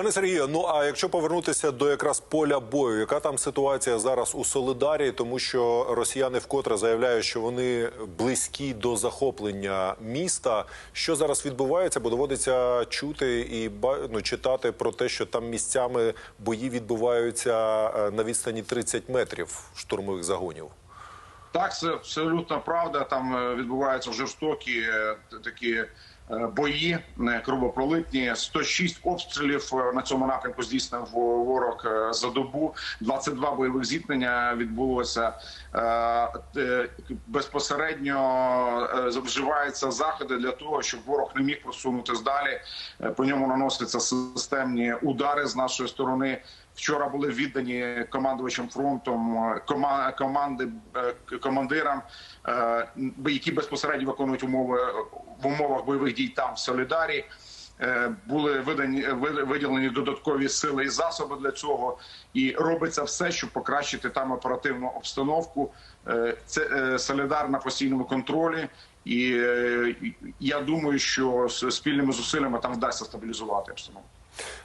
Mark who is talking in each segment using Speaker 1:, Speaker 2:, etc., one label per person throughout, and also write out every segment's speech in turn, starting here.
Speaker 1: Пане Сергію, ну а якщо повернутися до якраз поля бою, яка там ситуація зараз у Солидарі, тому що росіяни вкотре заявляють, що вони близькі до захоплення міста. Що зараз відбувається? Бо доводиться чути і ну, читати про те, що там місцями бої відбуваються е, на відстані 30 метрів штурмових загонів.
Speaker 2: Так, це абсолютно правда. Там е, відбуваються жорстокі е, такі бої, е, кровопролитні. 106 обстрілів е, на цьому напрямку здійснив ворог е, за добу. 22 бойових зіткнення відбулося. Е, е, Безпосередньо е, вживаються заходи для того, щоб ворог не міг просунутися далі. Е, По ньому наносяться системні удари з нашої сторони. Вчора були віддані командувачем фронтом кома- команди е, командирам, е, які безпосередньо виконують умови в умовах бойових дій там в Солідарі. Е, Були видані виділені додаткові сили і засоби для цього, і робиться все, щоб покращити там оперативну обстановку. Це солідар на постійному контролі, і я думаю, що спільними зусиллями там вдасться стабілізувати обстановку.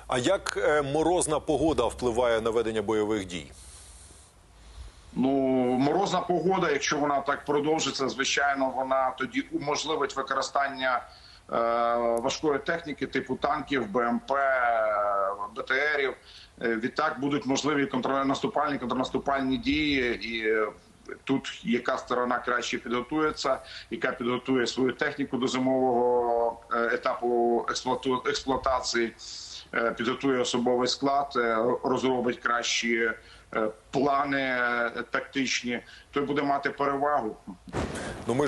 Speaker 1: А як е, морозна погода впливає на ведення бойових дій?
Speaker 2: Ну, морозна погода, якщо вона так продовжиться, звичайно, вона тоді уможливить використання е, важкої техніки, типу танків, БМП, е, БТРів. Е, Відтак будуть можливі контрнаступальні, контрнаступальні дії, і тут яка сторона краще підготується, яка підготує свою техніку до зимового етапу експлуатації підготує особовий склад, е, розробить кращі е, плани е, тактичні, той буде мати перевагу.
Speaker 1: Ну ми